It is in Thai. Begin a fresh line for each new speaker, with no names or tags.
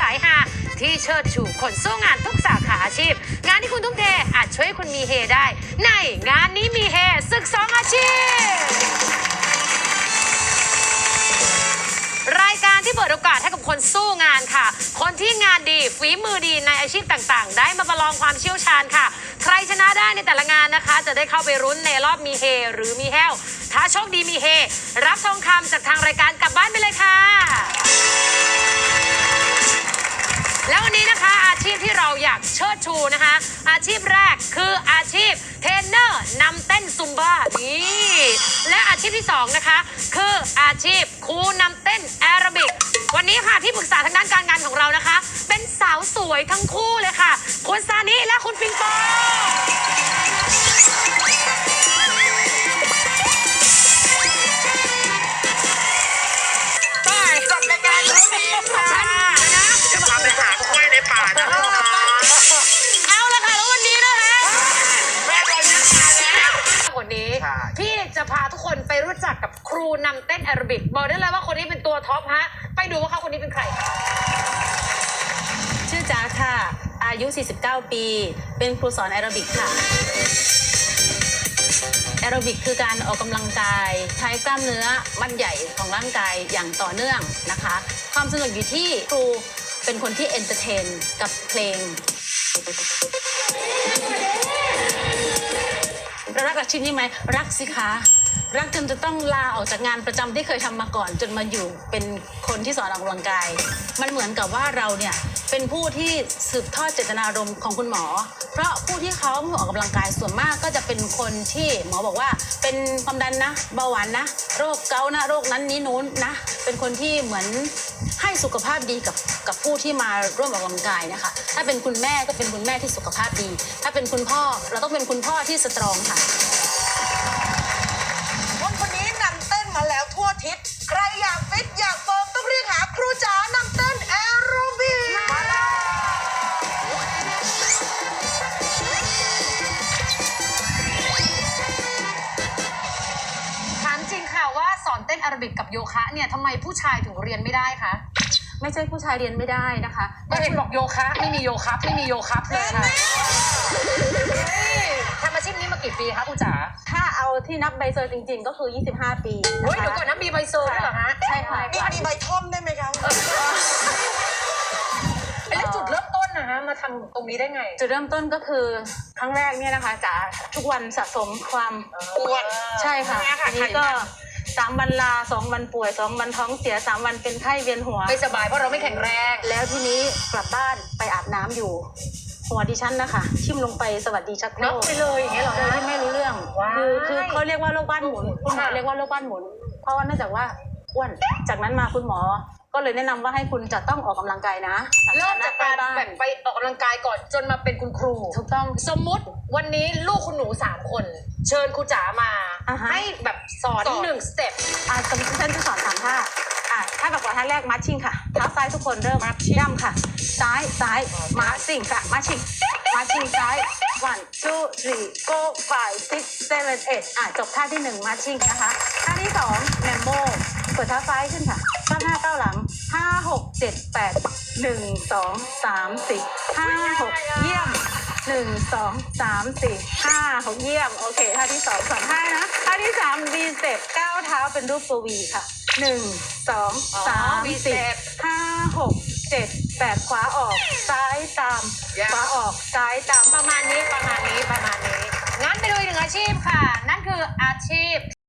สายหาที่เชิดชูคนสู้งานทุกสาขาอาชีพ งานที่คุณทุ่มเทอาจช่วยคุณมีเฮได้ ในงานนี้มีเฮศึกสองอาชีพรายการที่เปิดโอกาสให้กับคนสู้งานค่ะ คนที่งานดีฝีมือดีในอาชีพต่างๆ ได้มาประลองความเชี่ยวชาญค่ะ ใครชนะได้ในแต่ละงานนะคะ จะได้เข้าไปรุ้นในรอบมีเฮหรือมีแห้ว ถ้าโชคดีมีเฮ รับทองคำจากทางรายการกลับบ้านไปเลยค่ะ แล้ววันนี้นะคะอาชีพที่เราอยากเชิดชูนะคะ อาชีพแรกคืออาชีพเทรนเนอร์นำเต้นซุมบ้านี่และอาชีพที่สองนะคะ คืออาชีพครูนำเต้นแอโรบิกวันนี้ค่ะที่ปรึกษาทางด้านการงานของเรานะคะ เป็นสาวสวยทั้งคู่เลยค่ะ คุณซานิและคุณปิงปอง
ค
รูนำเต้นแอโรบิกบอกได้เลยว่าคนนี้เป็นตัวท็อปฮะ ไปดูว่าเขาคนนี้เป็นใคร
ชื่อจ๋าค่ะ อายุ 49 ปี เป็นครูสอนแอโรบิกค่ะ แอโรบิกคือการออกกำลังกาย ใช้กล้ามเนื้อมัดใหญ่ของร่างกายอย่างต่อเนื่องนะคะ ความสนุกอยู่ที่ครูเป็นคนที่เอนเตอร์เทนกับเพลงรักอาชีพนี้ไหม รักสิคะ รักจนจะต้องลาออกจากงานประจำที่เคยทำมาก่อนจนมาอยู่เป็นคนที่สอนออกกำลังกาย มันเหมือนกับว่าเราเนี่ยเป็นผู้ที่สืบทอดเจตนารมณ์ของคุณหมอ เพราะผู้ที่เขาออกกำลังกายส่วนมากก็จะเป็นคนที่หมอบอกว่า เป็นความดันนะเบาหวานนะ โรคเกาต์นะโรคนั้นนี้นู้นนะ เป็นคนที่เหมือนให้สุขภาพดีกับกับผู้ที่มาร่วมออกกำลังกายนะคะ ถ้าเป็นคุณแม่ก็เป็นคุณแม่ที่สุขภาพดี ถ้าเป็นคุณพ่อเราต้องเป็นคุณพ่อที่สตรองค่ะ
อนเต้นแอโรบิกกับโยคะเนี่ยทำไมผู้ชายถึงเรียนไม่ได้คะ
ไม่ใช่ผู้ชายเรียนไม่ได้นะคะ
ก็เห็นบอกโยคะไม่มีโยคะไม่มีโยคะเลยค่ะเฮ้ยทำอาชีพนี้มากี่ปีคะคุณจ๋า
ถ้าเอาที่นับใบเซอร์จริงๆ ก็คือ 25 ปี
เฮ้ย
นะคะ
เดี๋ยวก่อนนะมีใบเซอร์ด้วยเหรอฮะ
ใช่ค่ะ
มีมีใบท่อมได้ไหมคะ
แล้วจุดเริ่มต้นนะฮะมาทำตรงนี้ได้ไง
จุดเริ่มต้นก็คือครั้งแรกเนี่ยนะคะจ๋าทุกวันสะสมความ
ปวด
ใช่ค่ะ
ใช่ค่ะ
ทีนี้ก็ สามวันลาสองวันป่วยสองวันท้องเสียสามวันเป็นไข้เวียนหัว
ไม่สบายเพราะเราไม่แข็งแรง
แล้วทีนี้กลับบ้านไปอาบน้ำอยู่ หัวดิฉันนะคะทิ่มลงไปสวัสดีชักโคร
น็อก
ก
ไปเลยอย่างเงี้ยเหรอ
โดย
ฮะ
ที่ไม่รู้เรื่อง
ว้าย
คือคือเขาเรียกว่าโรคบ้านหมุนคุณหมอ
ค่ะ
เรียกว่าโรคบ้านหมุน เพราะว่าเนื่องจากว่าอ้วนจากนั้นมาคุณหมอ ก็เลยแนะนำว่าให้คุณจะต้องออกกำลังกายนะ
เริ่มจากการแบบไปออกกำลังกายก่อนจนมาเป็นคุณครู
ถูกต้อง
สมมุติวันนี้ลูกคุณหนูสามคน เชิญครูจ๋ามา
อ่าฮะ
ให้แบบสอน
สอน
หนึ่งสเต็ป
อ่าสมมติฉันจะสอนสามท่าอ่าท่าแบบว่าท่าแรกมาร์ชิ่งค่ะเท้าซ้ายทุกคนเริ่มย่ำค่ะ ซ้ายซ้ายมาร์ชิ่งค่ะมาร์ชิ่งมาร์ชิ่งซ้าย one two three go five six seven eight อ่าจบท่าที่หนึ่งมาร์ชิ่งนะคะท่าที่สองแมมโบเปิดเท้าซ้ายขึ้นค่ะก้าวหน้าก้าวหลังห้าหกเจ็ดแปดหนึ่งสองสามสี่ห้าหกเยี่ยม หนึ่งสองสามสี่ห้าหกเยี่ยม โอเคท่าที่สองสองท่านะท่าที่สามวีเซปก้าวเท้าเป็นรูปตัววีค่ะหนึ่งสอง
อ๋อ
สาม
V
สี่
step
ห้าหกเจ็ดแปดขวาออก ซ้ายตาม
ยัง
ขวาออก ซ้ายตาม
ประมาณนี้ประมาณนี้ประมาณนี้ งั้นไปดูอีกหนึ่งอาชีพค่ะ นั่นคืออาชีพ